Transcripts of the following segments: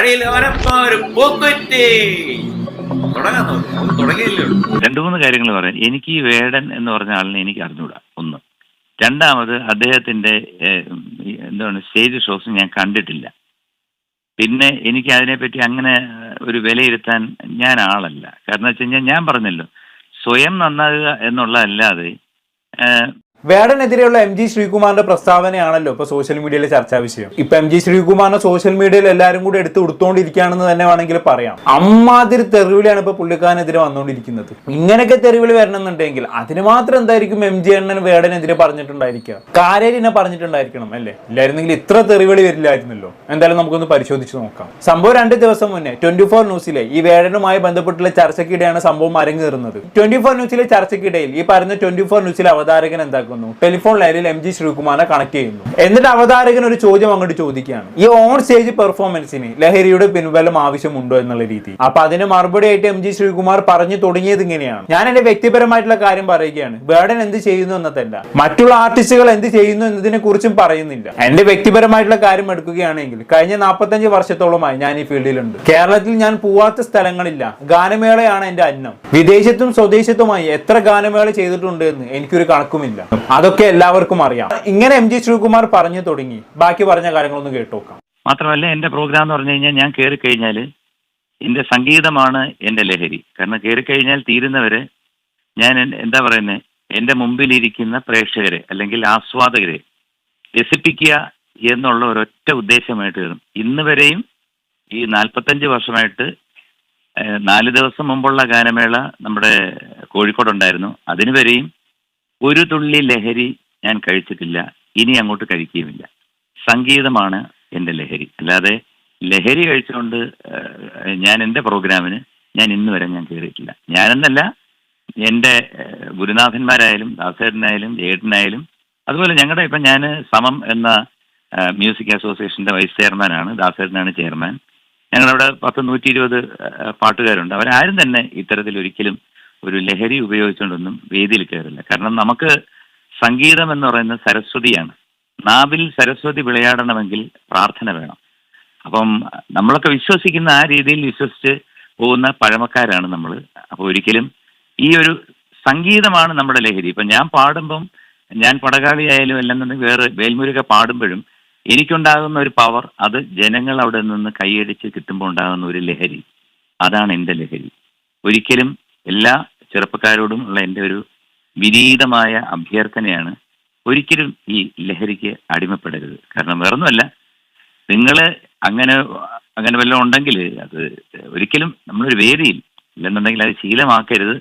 വഴിയിൽ തുടങ്ങിയില്ലേ രണ്ടു മൂന്ന് കാര്യങ്ങൾ പറയാം. എനിക്ക് ഈ വേടൻ എന്ന് പറഞ്ഞ ആളിനെ എനിക്ക് അറിഞ്ഞൂടാ. ഒന്ന്. രണ്ടാമത് അദ്ദേഹത്തിന്റെ എന്താണ് സ്റ്റേജ് ഷോസ് ഞാൻ കണ്ടിട്ടില്ല. പിന്നെ എനിക്ക് അതിനെപ്പറ്റി അങ്ങനെ ഒരു വിലയിരുത്താൻ ഞാൻ ആളല്ല. കാരണം വെച്ച് കഴിഞ്ഞാൽ ഞാൻ പറഞ്ഞല്ലോ സ്വയം നന്നാകുക എന്നുള്ളതല്ലാതെ ഏഹ്, വേടനെതിരെയുള്ള എം ജി ശ്രീകുമാറിന്റെ പ്രസ്താവനയാണല്ലോ ഇപ്പൊ സോഷ്യൽ മീഡിയയിലെ ചർച്ചാ വിഷയം. ഇപ്പൊ എം ജി ശ്രീകുമാറിനെ സോഷ്യൽ മീഡിയയിൽ എല്ലാവരും കൂടി എടുത്ത് കൊടുത്തോണ്ടിരിക്കുകയാണെന്ന് തന്നെ വേണമെങ്കിൽ പറയാം. അമ്മാതിരി തെറിവിളിയാണ് ഇപ്പൊ പുള്ളിക്കാരനെതിരെ വന്നുകൊണ്ടിരിക്കുന്നത് ഇങ്ങനെയൊക്കെ തെറിവിളി വരണമെന്നുണ്ടെങ്കിൽ അതിന് മാത്രം എന്തായിരിക്കും എം ജി അണ്ണൻ വേടനെതിരെ പറഞ്ഞിട്ടുണ്ടായിരിക്കുക? കാര്യനെ പറഞ്ഞിട്ടുണ്ടായിരിക്കണം അല്ലേ? ഇല്ലായിരുന്നെങ്കിൽ ഇത്ര തെറിവിളി വരില്ലായിരുന്നല്ലോ. എന്തായാലും നമുക്കൊന്ന് പരിശോധിച്ച് നോക്കാം. സംഭവം രണ്ട് ദിവസം മുന്നേ ട്വന്റി ഫോർ ന്യൂസിലെ ഈ വേടനുമായി ബന്ധപ്പെട്ടുള്ള ചർച്ചയ്ക്കിടെയാണ് സംഭവം അരങ്ങേറുന്നത്. ട്വന്റി ഫോർ ന്യൂസിലെ ചർച്ചയ്ക്കിടയിൽ ഈ പറഞ്ഞ ട്വന്റി ഫോർ ന്യൂസിലെ അവതാരകൻ എന്താക്കുന്നു ടെലിഫോൺ ലൈനിൽ എം ജി ശ്രീകുമാറിനെ കണക്ട് ചെയ്യുന്നു. എന്നിട്ട് അവതാരകൻ ഒരു ചോദ്യം അങ്ങോട്ട് ചോദിക്കുകയാണ്. ഈ ഓൺ സ്റ്റേജ് പെർഫോമൻസിന് ലഹരിയുടെ പിൻബലം ആവശ്യമുണ്ടോ എന്നുള്ള രീതി. അപ്പൊ അതിന് മറുപടി ആയിട്ട് എം ജി ശ്രീകുമാർ പറഞ്ഞു തുടങ്ങിയത് ഇങ്ങനെയാണ്. ഞാൻ എന്റെ വ്യക്തിപരമായിട്ടുള്ള കാര്യം പറയുകയാണ്. ബേഡൻ എന്ത് ചെയ്യുന്നു എന്നതല്ല. മറ്റുള്ള ആർട്ടിസ്റ്റുകൾ എന്ത് ചെയ്യുന്നു എന്നതിനെ കുറിച്ചും പറയുന്നില്ല. എന്റെ വ്യക്തിപരമായിട്ടുള്ള കാര്യം എടുക്കുകയാണെങ്കിൽ കഴിഞ്ഞ നാൽപ്പത്തഞ്ച് വർഷത്തോളമായി ഞാൻ ഈ ഫീൽഡിലുണ്ട്. കേരളത്തിൽ ഞാൻ പോവാത്ത സ്ഥലങ്ങളില്ല. ഗാനമേളയാണ് എന്റെ അന്നം. വിദേശത്തും സ്വദേശത്തുമായി എത്ര ഗാനമേള ചെയ്തിട്ടുണ്ട് എന്ന് എനിക്കൊരു കണക്കുമില്ല. അതൊക്കെ എല്ലാവർക്കും അറിയാം. ഇങ്ങനെ എം ജി ശ്രീകുമാർ പറഞ്ഞു തുടങ്ങി. ബാക്കി പറഞ്ഞ കാര്യങ്ങളൊന്ന് കേട്ടോക്കാം. മാത്രമല്ല എന്റെ പ്രോഗ്രാം എന്ന് പറഞ്ഞു കഴിഞ്ഞാൽ ഞാൻ കേറി കഴിഞ്ഞാൽ എന്റെ സംഗീതമാണ് എന്റെ ലഹരി. കാരണം കേറി കഴിഞ്ഞാൽ തീരുന്നവരെ ഞാൻ എന്താ പറയുന്നത് എന്റെ മുമ്പിലിരിക്കുന്ന പ്രേക്ഷകരെ അല്ലെങ്കിൽ ആസ്വാദകരെ രസിപ്പിക്കുക എന്നുള്ള ഒരൊറ്റ ഉദ്ദേശമായിട്ട് വരും ഇന്ന് വരെയും ഈ നാൽപ്പത്തഞ്ച് വർഷമായിട്ട് നാല് ദിവസം മുമ്പുള്ള ഗാനമേള നമ്മുടെ കോഴിക്കോടുണ്ടായിരുന്നു. ഉണ്ടായിരുന്നു വരെയും ഒരു തുള്ളി ലഹരി ഞാൻ കഴിച്ചിട്ടില്ല. ഇനി അങ്ങോട്ട് കഴിക്കുകയുമില്ല. സംഗീതമാണ് എന്റെ ലഹരി. അല്ലാതെ ലഹരി കഴിച്ചുകൊണ്ട് ഞാൻ എന്റെ പ്രോഗ്രാമിന് ഞാൻ ഇന്ന് വരെ ഞാൻ കയറിയിട്ടില്ല. ഞാനെന്നല്ല എന്റെ ഗുരുനാഥന്മാരായാലും ദാസേട്ടനായാലും ജേട്ടനായാലും അതുപോലെ ഞങ്ങളുടെ ഇപ്പം ഞാൻ സമം എന്ന മ്യൂസിക് അസോസിയേഷന്റെ വൈസ് ചെയർമാനാണ് ദാസേട്ടനാണ് ചെയർമാൻ. ഞങ്ങളവിടെ പത്ത് നൂറ്റി ഇരുപത് പാട്ടുകാരുണ്ട്. അവരാരും തന്നെ ഇത്തരത്തിൽ ഒരിക്കലും ഒരു ലഹരി ഉപയോഗിച്ചുകൊണ്ടൊന്നും വേദിയിൽ കയറില്ല. കാരണം നമുക്ക് സംഗീതം എന്ന് പറയുന്നത് സരസ്വതിയാണ്. നാവിൽ സരസ്വതി വിളയാടണമെങ്കിൽ പ്രാർത്ഥന വേണം. അപ്പം നമ്മളൊക്കെ വിശ്വസിക്കുന്ന ആ രീതിയിൽ വിശ്വസിച്ച് പോകുന്ന പഴമക്കാരാണ് നമ്മൾ അപ്പോൾ ഒരിക്കലും ഈ ഒരു സംഗീതമാണ് നമ്മുടെ ലഹരി. ഇപ്പം ഞാൻ പാടുമ്പം ഞാൻ പടകാളിയായാലും അല്ലെന്നുണ്ടെങ്കിൽ വേറെ വേൽമുരുക പാടുമ്പോഴും എനിക്കുണ്ടാകുന്ന ഒരു പവർ അത് ജനങ്ങൾ അവിടെ നിന്ന് കൈയടിച്ച് കിട്ടുമ്പോൾ ഉണ്ടാകുന്ന ഒരു ലഹരി. അതാണ് എന്റെ ലഹരി. ഒരിക്കലും എല്ലാ ചെറുപ്പക്കാരോടും ഉള്ള എന്റെ ഒരു വിനീതമായ അഭ്യർത്ഥനയാണ് ഒരിക്കലും ഈ ലഹരിക്ക് അടിമപ്പെടരുത്. കാരണം വേറൊന്നുമല്ല നിങ്ങൾ അങ്ങനെ അങ്ങനെ വല്ലതും ഉണ്ടെങ്കിൽ അത് ഒരിക്കലും നമ്മളൊരു വേദിയിൽ ഇല്ലെന്നുണ്ടെങ്കിൽ അത് ശീലമാക്കരുത്.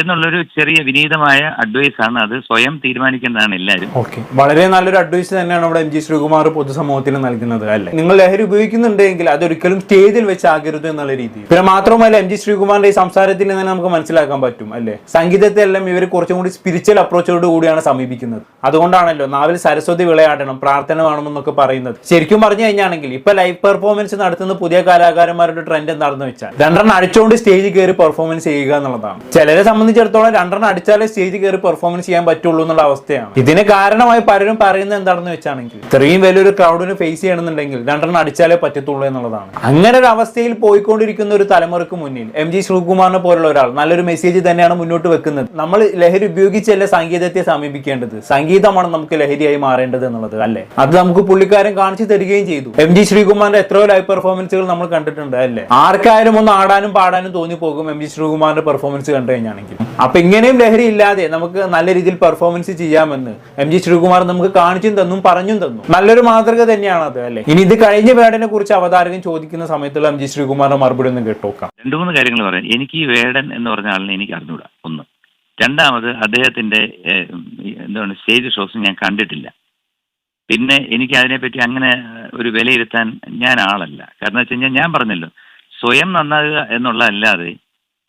എന്നുള്ളൊരു ചെറിയ വിനീതമായ അഡ്വൈസ് ആണ് അത് സ്വയം തീരുമാനിക്കുന്നതാണ് എല്ലാവരും. ഓക്കെ വളരെ നല്ലൊരു അഡ്വൈസ് തന്നെയാണ് ഇവിടെ എം ജി ശ്രീകുമാർ പൊതുസമൂഹത്തിന് നൽകുന്നത് അല്ലെ? നിങ്ങൾ ലഹരി ഉപയോഗിക്കുന്നുണ്ടെങ്കിൽ അതൊരിക്കലും സ്റ്റേജിൽ വെച്ചാകരുത് എന്നുള്ള രീതി പിന്നെ മാത്രമല്ല എം ജി ശ്രീകുമാറിന്റെ ഈ സംസാരത്തിൽ തന്നെ നമുക്ക് മനസ്സിലാക്കാൻ പറ്റും അല്ലെ? സംഗീതത്തെ എല്ലാം ഇവർ കുറച്ചും കൂടി സ്പിരിച്വൽ അപ്രോച്ചോട് കൂടിയാണ് സമീപിക്കുന്നത്. അതുകൊണ്ടാണല്ലോ നാവിൽ സരസ്വതി വിളയാടണം പ്രാർത്ഥന വേണമെന്നൊക്കെ പറയുന്നത്. ശരിക്കും പറഞ്ഞു കഴിഞ്ഞാണെങ്കിൽ ഇപ്പൊ ലൈവ് പെർഫോമൻസ് നടത്തുന്ന പുതിയ കലാകാരന്മാരുടെ ട്രെൻഡ് എന്താണെന്ന് വെച്ചാൽ രണ്ടെണ്ണം അടിച്ചുകൊണ്ട് സ്റ്റേജിൽ കയറി പെർഫോമൻസ് ചെയ്യുക എന്നുള്ളതാണ്. ചിലരെ സംബന്ധിച്ചിടത്തോളം രണ്ടെണ്ണം അടിച്ചാലേ സ്റ്റേജ് കയറി പെർഫോമൻസ് ചെയ്യാൻ പറ്റുള്ളൂ എന്നുള്ള അവസ്ഥയാണ്. ഇതിന് കാരണമായി പലരും പറയുന്നത് എന്താണെന്ന് വെച്ചാണെങ്കിൽ ഇത്രയും വലിയൊരു ക്രൗഡിന് ഫേസ് ചെയ്യണമെന്നുണ്ടെങ്കിൽ രണ്ടെണ്ണം അടിച്ചാലേ പറ്റത്തുള്ളൂ എന്നുള്ളതാണ്. അങ്ങനെ ഒരു അവസ്ഥയിൽ പോയിക്കൊണ്ടിരിക്കുന്ന ഒരു തലമുറയ്ക്ക് മുന്നിൽ എം ജി ശ്രീകുമാറിനെ പോലുള്ള ഒരാൾ നല്ലൊരു മെസ്സേജ് തന്നെയാണ് മുന്നോട്ട് വെക്കുന്നത്. നമ്മൾ ലഹരി ഉപയോഗിച്ചല്ല സംഗീതത്തെ സമീപിക്കേണ്ടത്? സംഗീതമാണ് നമുക്ക് ലഹരിയായി മാറേണ്ടത് എന്നുള്ളത് അല്ലേ? അത് നമുക്ക് പുള്ളിക്കാരൻ കാണിച്ചു തരികയും ചെയ്തു. എം ജി ശ്രീകുമാറിന്റെ എത്രയോ ലൈവ് പെർഫോമൻസുകൾ നമ്മൾ കണ്ടിട്ടുണ്ട് അല്ലേ? ആർക്കായാലും ഒന്ന് ആടാനും പാടാനും തോന്നി പോകും എം ജി ശ്രീകുമാറിന്റെ പെർഫോമൻസ് കണ്ടു കഴിഞ്ഞാണെങ്കിൽ. അപ്പൊ ഇങ്ങനെയും ലഹരി ഇല്ലാതെ നമുക്ക് നല്ല രീതിയിൽ പെർഫോമൻസ് ചെയ്യാമെന്ന് എം ജി ശ്രീകുമാർ നമുക്ക് കാണിച്ചും തന്നും പറഞ്ഞും തന്നു. നല്ലൊരു മാതൃക തന്നെയാണ് അത് അല്ലെ? ഇനി ഇത് കഴിഞ്ഞ വേടനെ കുറിച്ച് അവതാരകൻ ചോദിക്കുന്ന സമയത്തുള്ള എം ജി ശ്രീകുമാറിന്റെ മറുപടി ഒന്ന് കേട്ടോക്കാം രണ്ടു മൂന്ന് കാര്യങ്ങൾ പറയാം. എനിക്ക് ഈ വേടൻ എന്ന് പറഞ്ഞ ആളിനെ എനിക്ക് അറിഞ്ഞൂടാ ഒന്ന്. രണ്ടാമത് അദ്ദേഹത്തിന്റെ എന്താണ് സ്റ്റേജ് ഷോസ് ഞാൻ കണ്ടിട്ടില്ല. പിന്നെ എനിക്ക് അതിനെപ്പറ്റി അങ്ങനെ ഒരു വിലയിരുത്താൻ ഞാൻ ആളല്ല. കാരണം വെച്ച് കഴിഞ്ഞാൽ ഞാൻ പറഞ്ഞല്ലോ സ്വയം നന്നാകുക എന്നുള്ളതല്ലാതെ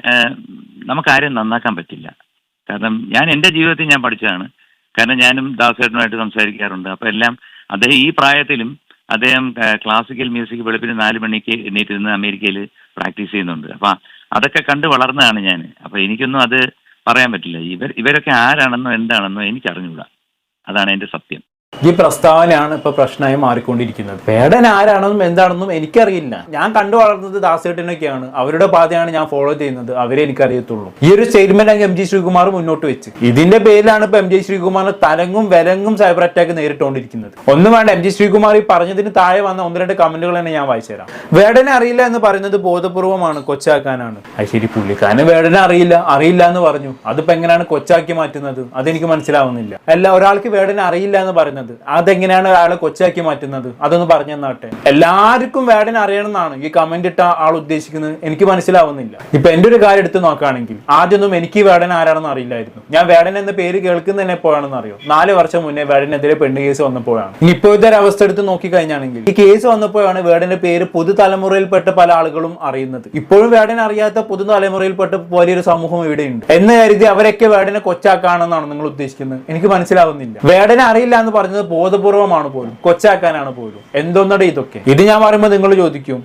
ഏഹ്, നമുക്കാരെയും നന്നാക്കാൻ പറ്റില്ല. കാരണം ഞാൻ എന്റെ ജീവിതത്തിൽ ഞാൻ പഠിച്ചതാണ്. കാരണം ഞാനും ദാസേട്ടനുമായിട്ട് സംസാരിക്കാറുണ്ട്. അപ്പോൾ എല്ലാം അദ്ദേഹം ഈ പ്രായത്തിലും അദ്ദേഹം ക്ലാസിക്കൽ മ്യൂസിക് വെളുപ്പിന് നാല് മണിക്ക് എണ്ണീറ്റിരുന്ന് അമേരിക്കയിൽ പ്രാക്ടീസ് ചെയ്യുന്നുണ്ട്. അപ്പം അതൊക്കെ കണ്ട് വളർന്നതാണ് ഞാൻ. അപ്പം എനിക്കൊന്നും അത് പറയാൻ പറ്റില്ല. ഇവർ ഇവരൊക്കെ ആരാണെന്നോ എന്താണെന്നോ എനിക്കറിഞ്ഞുകൂടാ അതാണ് എന്റെ സത്യം. ഈ പ്രസ്താവനയാണ് ഇപ്പൊ പ്രശ്നമായി മാറിക്കൊണ്ടിരിക്കുന്നത്. വേടൻ ആരാണെന്നും എന്താണെന്നും എനിക്കറിയില്ല. ഞാൻ കണ്ടു വളർന്നത് ദാസേട്ടനൊക്കെയാണ്. അവരുടെ പാതയാണ് ഞാൻ ഫോളോ ചെയ്യുന്നത്. അവരെ എനിക്കറിയത്തുള്ളൂ. ഈ ഒരു സ്റ്റേറ്റ്മെന്റ് അങ്ങ് എം ജി ശ്രീകുമാർ മുന്നോട്ട് വെച്ച്. ഇതിന്റെ പേരിലാണ് ഇപ്പൊ എം ജി ശ്രീകുമാറിന് തലങ്ങും വിലങ്ങും സൈബർ അറ്റാക്ക് നേരിട്ടുകൊണ്ടിരിക്കുന്നത് ഒന്നും വേണ്ട എം ജി ശ്രീകുമാർ ഈ പറഞ്ഞതിന് താഴെ വന്ന ഒന്ന് രണ്ട് കമന്റുകൾ തന്നെ ഞാൻ വായിച്ചു തരാം. വേടനെ അറിയില്ല എന്ന് പറയുന്നത് ബോധപൂർവമാണ് കൊച്ചാക്കാനാണ്. അത് ശരി പുള്ളിക്കാരന് വേടനെ അറിയില്ല. അറിയില്ല എന്ന് പറഞ്ഞു. അതിപ്പോ എങ്ങനെയാണ് കൊച്ചാക്കി മാറ്റുന്നത്? അതെനിക്ക് മനസ്സിലാവുന്നില്ല. അല്ല ഒരാൾക്ക് വേടനെ അറിയില്ല എന്ന് പറയുന്നത് അതെങ്ങനെയാണ് അയാളെ കൊച്ചാക്കി മാറ്റുന്നത്? അതൊന്ന് പറഞ്ഞു തന്നാട്ടെ. എല്ലാവർക്കും വേടനെ അറിയണമെന്നാണ് ഈ കമന്റ് ഇട്ട ആൾ ഉദ്ദേശിക്കുന്നത്. എനിക്ക് മനസ്സിലാവുന്നില്ല. ഇപ്പൊ എന്റെ ഒരു കാര്യം എടുത്ത് നോക്കുകയാണെങ്കിൽ ആദ്യമൊന്നും എനിക്ക് വേടൻ ആരാണെന്ന് അറിയില്ലായിരുന്നു. ഞാൻ വേടൻ എന്ന പേര് കേൾക്കുന്നതന്നെ എപ്പോഴാണെന്ന് അറിയോ? നാല് വർഷം മുന്നേ വേടനെതിരെ പെണ്ണ് കേസ് വന്നപ്പോഴാണ്. ഇനി ഇപ്പോഴത്തെ ഒരു അവസ്ഥ എടുത്ത് നോക്കി കഴിഞ്ഞാണെങ്കിൽ ഈ കേസ് വന്നപ്പോഴാണ് വേടന്റെ പേര് പുതുതലമുറയിൽപ്പെട്ട പല ആളുകളും അറിയുന്നത്. ഇപ്പോഴും വേടൻ അറിയാത്ത പുതുതലമുറയിൽപ്പെട്ട വലിയൊരു സമൂഹം ഇവിടെയുണ്ട്. എന്ന് കരുതി അവരൊക്കെ വേടനെ കൊച്ചാക്കാണെന്നാണ് നിങ്ങൾ ഉദ്ദേശിക്കുന്നത്. എനിക്ക് മനസ്സിലാവുന്നില്ല. വേടനെ അറിയില്ല എന്ന് പറഞ്ഞത് ബോധപൂർവമാണ് പോലും. കൊച്ചാക്കാനാണ് പോലും. എന്തോന്നടേ ഇതൊക്കെ? ഇത് ഞാൻ പറയുമ്പോൾ നിങ്ങൾ ചോദിക്കും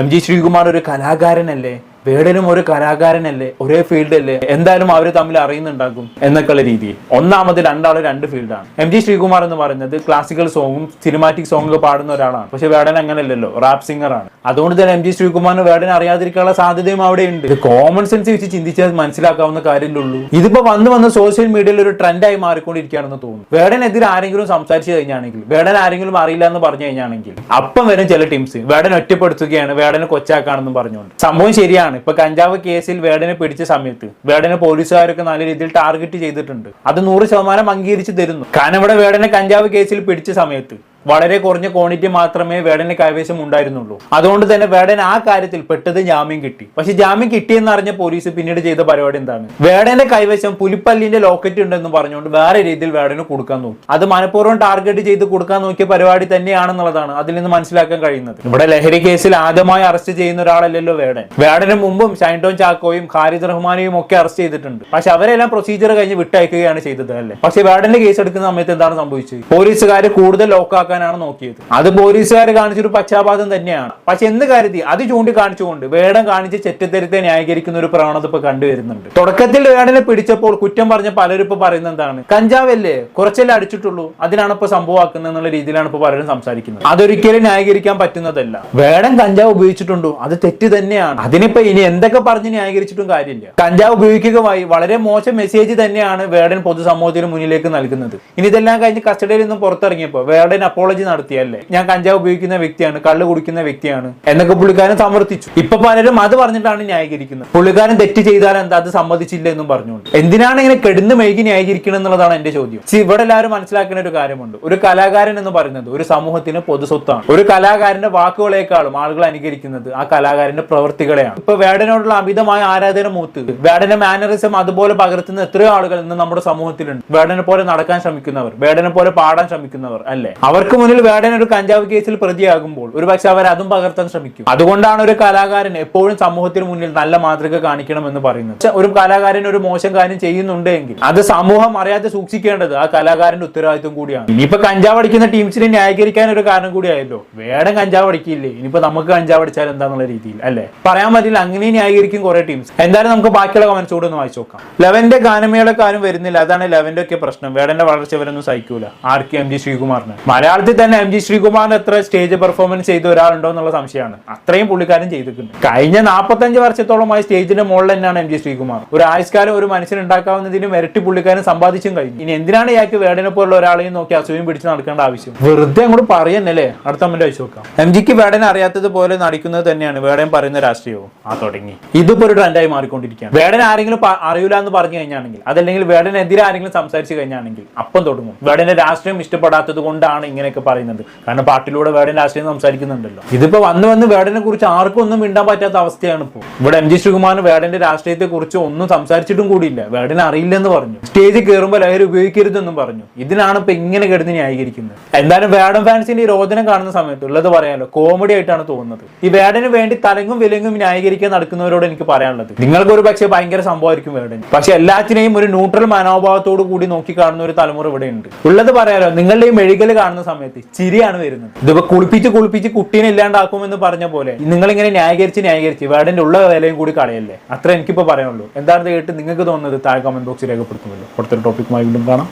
എം ജി ശ്രീകുമാർ ഒരു കലാകാരനല്ലേ? വേടനും ഒരു കലാകാരനല്ലേ ഒരേ ഫീൽഡ് അല്ലേ എന്തായാലും അവർ തമ്മിൽ അറിയുന്നുണ്ടാകും എന്നൊക്കെയുള്ള രീതി ഒന്നാമത് രണ്ടാളും രണ്ട് ഫീൽഡാണ്. എം ജി ശ്രീകുമാർ എന്ന് പറയുന്നത് ക്ലാസിക്കൽ സോങ്ങും സിനിമാറ്റിക് സോങ്ങും പാടുന്ന ഒരാളാണ്. പക്ഷെ വേടൻ അങ്ങനെയല്ലല്ലോ റാപ്പ് സിംഗർ ആണ്. അതുകൊണ്ട് തന്നെ എം ജി ശ്രീകുമാറിന് വേടൻ അറിയാതിരിക്കാനുള്ള സാധ്യതയും അവിടെ ഉണ്ട്. ഇത് കോമൺ സെൻസ് വെച്ച് ചിന്തിച്ചാൽ മനസ്സിലാക്കാവുന്ന കാര്യമുള്ളൂ. ഇതിപ്പോ വന്ന് വന്ന് സോഷ്യൽ മീഡിയയിൽ ഒരു ട്രെൻഡായി മാറിക്കൊണ്ടിരിക്കുകയാണെന്ന് തോന്നുന്നു. വേടനെതിരെ ആരെങ്കിലും സംസാരിച്ചു കഴിഞ്ഞാണെങ്കിൽ വേടൻ ആരെങ്കിലും അറിയില്ല എന്ന് പറഞ്ഞു കഴിഞ്ഞാണെങ്കിൽ അപ്പം വരും ചില ടീംസ് വേടൻ ഒറ്റപ്പെടുത്തുകയാണ് വേടനെ കൊച്ചാക്കാണെന്നും പറഞ്ഞുകൊണ്ട്. സംഭവം ശരിയാണ്. ഇപ്പൊ കഞ്ചാവ് കേസിൽ വേടനെ പിടിച്ച സമയത്ത് വേടനെ പോലീസുകാരൊക്കെ നല്ല രീതിയിൽ ടാർഗറ്റ് ചെയ്തിട്ടുണ്ട്. അത് നൂറ് ശതമാനം അംഗീകരിച്ച് തരുന്നു. കാരണം ഇവിടെ വേടനെ കഞ്ചാവ് കേസിൽ പിടിച്ച സമയത്ത് വളരെ കുറഞ്ഞ ക്വാണ്ടിറ്റി മാത്രമേ വേടന് കൈവശം ഉണ്ടായിരുന്നുള്ളൂ. അതുകൊണ്ട് തന്നെ വേടൻ ആ കാര്യത്തിൽ പെട്ടത് ജാമ്യം കിട്ടി. പക്ഷെ ജാമ്യം കിട്ടിയെന്ന് അറിഞ്ഞ പോലീസ് പിന്നീട് ചെയ്ത പരിപാടി എന്താണ്? വേടന്റെ കൈവശം പുലിപ്പല്ലിന്റെ ലോക്കറ്റ് ഉണ്ടെന്ന് പറഞ്ഞുകൊണ്ട് വേറെ രീതിയിൽ വേടന് കൊടുക്കാൻ നോക്കി. അത് മനഃപൂർവം ടാർഗറ്റ് ചെയ്ത് കൊടുക്കാൻ നോക്കിയ പരിപാടി തന്നെയാണെന്നുള്ളതാണ് അതിൽ നിന്ന് മനസ്സിലാക്കാൻ കഴിയുന്നത്. ഇവിടെ ലഹരി കേസിൽ ആദ്യമായി അറസ്റ്റ് ചെയ്യുന്ന ഒരാളല്ലല്ലോ വേടൻ. വേടന് മുമ്പും ഷൈൻടോൺ ചാക്കോയും ഖാരിദ് റഹ്മാനെയും ഒക്കെ അറസ്റ്റ് ചെയ്തിട്ടുണ്ട്. പക്ഷെ അവരെല്ലാം പ്രൊസീജിയർ കഴിഞ്ഞ് വിട്ടയക്കുകയാണ് ചെയ്തത് അല്ലേ? പക്ഷെ വേടന്റെ കേസ് എടുക്കുന്ന സമയത്ത് എന്താണ് സംഭവിച്ചത്? പോലീസുകാർ കൂടുതൽ ലോക്കാക്കാനാണ് നോക്കിയത്. അത് പോലീസുകാർ കാണിച്ചൊരു പക്ഷാപാതം തന്നെയാണ്. പക്ഷെ എന്ന് കരുതി അത് ചൂണ്ടിക്കാണിച്ചുകൊണ്ട് വേടം കാണിച്ച് ചെറ്റത്തരത്തെ ന്യായീകരിക്കുന്ന ഒരു പ്രവണത ഇപ്പൊ കണ്ടുവരുന്നുണ്ട്. തുടക്കത്തിൽ വേടനെ പിടിച്ചപ്പോൾ കുറ്റം പറഞ്ഞ പലരും ഇപ്പൊ പറയുന്നത് എന്താണ്? കഞ്ചാവല്ലേ? കുറച്ചല്ലേ അടിച്ചിട്ടുള്ളൂ. അതിനാണ് ഇപ്പൊ സംഭവമാക്കുന്നത് എന്നുള്ള രീതിയിലാണ് ഇപ്പൊ പലരും സംസാരിക്കുന്നത്. അതൊരിക്കലും ന്യായീകരിക്കാൻ പറ്റുന്നതല്ല. വേടം കഞ്ചാവ് ഉപയോഗിച്ചിട്ടുണ്ടോ? അത് തെറ്റ് തന്നെയാണ്. അതിനിപ്പോ ഇനി എന്തൊക്കെ പറഞ്ഞ് ന്യായീകരിച്ചിട്ടും കാര്യമില്ല. കഞ്ചാവ് ഉപയോഗിക്കുക വഴി വളരെ മോശം മെസ്സേജ് തന്നെയാണ് വേടൻ പൊതുസമൂഹത്തിന് മുന്നിലേക്ക് നൽകുന്നത്. ഇനി ഇതെല്ലാം കഴിഞ്ഞ് കസ്റ്റഡിയിൽ നിന്ന് പുറത്തിറങ്ങിയപ്പോൾ വേടൻ അപ്പോളജി നടത്തിയല്ലേ? ഞാൻ കഞ്ചാവ് ഉപയോഗിക്കുന്ന വ്യക്തിയാണ് കള്ളു കുടിക്കുന്ന വ്യക്തിയാണ് എന്നൊക്കെ പുള്ളിക്കാരൻ സമർത്ഥിച്ചു ഇപ്പൊ പലരും അത് പറഞ്ഞിട്ടാണ് ന്യായീകരിക്കുന്നത്. പുള്ളിക്കാരൻ തെറ്റ് ചെയ്താൽ എന്താ അത് സമ്മതിച്ചില്ല എന്നും പറഞ്ഞുകൊണ്ട്. എന്തിനാണ് ഇങ്ങനെ കെടുന്ന് മെഴുകി ന്യായീകരിക്കണം എന്നുള്ളതാണ് എന്റെ ചോദ്യം. ഇവിടെ എല്ലാവരും മനസ്സിലാക്കേണ്ട ഒരു കാര്യമുണ്ട്. ഒരു കലാകാരൻ എന്ന് പറയുന്നത് ഒരു സമൂഹത്തിന് പൊതുസ്വത്താണ് ഒരു കലാകാരന്റെ വാക്കുകളെക്കാളും ആളുകൾ അനുകരിക്കുന്നത് ആ കലാകാരന്റെ പ്രവൃത്തികളെയാണ് ഇപ്പൊ വേടനോടുള്ള അമിതമായ ആരാധന മൂത്ത് വേടന്റെ മാനറിസം അതുപോലെ പകർത്തുന്ന എത്രയോ ആളുകൾ ഇന്ന് നമ്മുടെ സമൂഹത്തിലുണ്ട്. വേടനെ പോലെ നടക്കാൻ ശ്രമിക്കുന്നവർ വേടനെ പോലെ പാടാൻ ശ്രമിക്കുന്നവർ അല്ലേ? അവർക്ക് മുന്നിൽ വേടൻ ഒരു കഞ്ചാവ് കേസിൽ പ്രതിയാകുമ്പോൾ ഒരു പക്ഷെ അവർ അതും പകർത്താൻ ശ്രമിക്കും. അതുകൊണ്ടാണ് ഒരു കലാകാരൻ എപ്പോഴും സമൂഹത്തിന് മുന്നിൽ നല്ല മാതൃക കാണിക്കണം എന്ന് പറയുന്നത്. ഒരു കലാകാരൻ ഒരു മോശം കാര്യം ചെയ്യുന്നുണ്ടെങ്കിൽ അത് സമൂഹം അറിയാതെ സൂക്ഷിക്കേണ്ടത് ആ കലാകാരന്റെ ഉത്തരവാദിത്വം കൂടിയാണ്. ഇനിയിപ്പോ കഞ്ചാവ് അടിക്കുന്ന ടീംസിനെ ന്യായീകരിക്കാൻ ഒരു കാരണം കൂടിയായല്ലോ വേടൻ കഞ്ചാവ് അടിക്കില്ലേ? ഇനിയിപ്പോ നമുക്ക് കഞ്ചാവ് അടിച്ചാൽ എന്താന്നുള്ള രീതിയിൽ അല്ലെ? പറയാൻ പറ്റില്ല അങ്ങനെ ന്യായീകരിക്കും കുറെ ടീംസ്. എന്തായാലും നമുക്ക് ബാക്കിയുള്ള കമന്റ്സ് കൂടെ ഒന്ന് വായിച്ചു നോക്കാം. ലെവന്റെ ഗാനമേളക്കാരും വരുന്നില്ല. അതാണ് ലെവന്റെ ഒക്കെ പ്രശ്നം. വേടന്റെ വളർച്ച ഇവരൊന്നും സഹിക്കൂല. ആർ കെ എം ജി ശ്രീകുമാറിന്. മലയാളത്തിൽ തന്നെ എം ജി ശ്രീകുമാറിന് എത്ര സ്റ്റേജ് പെർഫോമൻസ് ചെയ്ത ഒരാളുണ്ടോ എന്നുള്ള സംശയമാണ്. അത്രയും പുള്ളിക്കാരൻ ചെയ്തിട്ടുണ്ട്. കഴിഞ്ഞ നാൽപ്പത്തഞ്ച് വർഷത്തോളമായി സ്റ്റേജിന്റെ മുകളിൽ തന്നെയാണ് എം ജി ശ്രീകുമാർ. ഒരു ആയുഷ്കാലം ഒരു മനുഷ്യൻ ഉണ്ടാക്കാവുന്നതിനും ഇരട്ടി പുള്ളിക്കാരൻ സമ്പാദിച്ചും കഴിഞ്ഞു. ഇനി എന്തിനാണ് ഇയാൾക്ക് വേടനെ പോലുള്ള ഒരാളെയും നോക്കി അസൂയം പിടിച്ച് നടക്കേണ്ട ആവശ്യം? വെറുതെ അങ്ങോട്ട് പറയുന്നല്ലേ? അടുത്ത അമ്മന്റെ അയച്ചു നോക്കാം. എം ജിക്ക് വേടനെ അറിയാത്തതുപോലെ നടിക്കുന്നത് തന്നെയാണ് വേടൻ പറയുന്ന രാഷ്ട്രീയവും. ആ തുടങ്ങി. ഇതിപ്പോ ഒരു ട്രെൻഡായി മാറിക്കൊണ്ടിരിക്കുകയാണ്. വേടൻ ആരെങ്കിലും അറിയില്ല എന്ന് പറഞ്ഞു കഴിഞ്ഞാണെങ്കിൽ അതല്ലെങ്കിൽ വേടനെതിരെ ആരെങ്കിലും സംസാരിച്ചു കഴിഞ്ഞാണെങ്കിൽ അപ്പം തുടങ്ങും. വേടന്റെ രാഷ്ട്രീയം ഇഷ്ടപ്പെടാത്തത് കൊണ്ടാണ് ഇങ്ങനെയൊക്കെ പറയുന്നുണ്ട്. കാരണം പാട്ടിലൂടെ വേടൻ രാഷ്ട്രീയം സംസാരിക്കുന്നുണ്ടല്ലോ. ഇതിപ്പോ വന്ന് വന്ന് വേടനെ കുറിച്ച് ആർക്കും ഒന്നും മിണ്ടാൻ പറ്റാത്ത അവസ്ഥയാണ് ഇപ്പോൾ ഇവിടെ എം ജി ശ്രീകുമാർ വേടന്റെ രാഷ്ട്രീയത്തെ കുറിച്ച് ഒന്നും സംസാരിച്ചിട്ടും കൂടിയില്ല. വേടനെ അറിയില്ലെന്ന് പറഞ്ഞു. സ്റ്റേജിൽ കയറുമ്പോൾ ലഹരി ഉപയോഗിക്കരുതെന്നും പറഞ്ഞു. ഇതിനാണ് ഇപ്പൊ ഇങ്ങനെ കിടന്ന് ന്യായീകരിക്കുന്നത്. എന്തായാലും വേടൻ ഫാൻസിന്റെ ഈ രോദനം കാണുന്ന സമയത്ത് ഉള്ളത് പറയാലോ കോമഡി ആയിട്ടാണ് തോന്നുന്നത്. ഈ വേടന് വേണ്ടി തലങ്ങും വിലങ്ങും ന്യായീകരിക്കാൻ നടക്കുന്നവരോട് എനിക്ക് പറയാനുള്ളത്. നിങ്ങൾക്ക് ഒരു പക്ഷേ ഭയങ്കര സംഭവമായിരിക്കും വേടൻ പക്ഷെ എല്ലാത്തിനെയും ഒരു ന്യൂട്രൽ മനോഭാവത്തോടു കൂടി നോക്കി കാണുന്ന ഒരു തലമുറ ഇവിടെ ഉണ്ട് ഉള്ളത് പറയാലോ നിങ്ങളുടെ ഈ മെഴുകൽ കാണുന്ന സമയത്ത് ചിരിയാണ് വരുന്നത്. ഇതിപ്പോ കുളിപ്പിച്ച് കുളിപ്പിച്ച് കുട്ടീനെ ഇല്ലാണ്ടാക്കും എന്ന് പറഞ്ഞ പോലെ നിങ്ങൾ ഇങ്ങനെ ന്യായീകരിച്ച് ന്യായീകരിച്ച് വേടന്റെ ഉള്ള വിലയും കൂടി കളയല്ലേ? അത്ര എനിക്കിപ്പോ പറയാനുള്ളൂ. എന്താണെന്ന് കേട്ട് നിങ്ങൾക്ക് തോന്നുന്നത് താഴെ കമന്റ് ബോക്സ് രേഖപ്പെടുത്തുമല്ലോ. അടുത്തൊരു ടോപ്പിക്കുമായി വീണ്ടും കാണാം.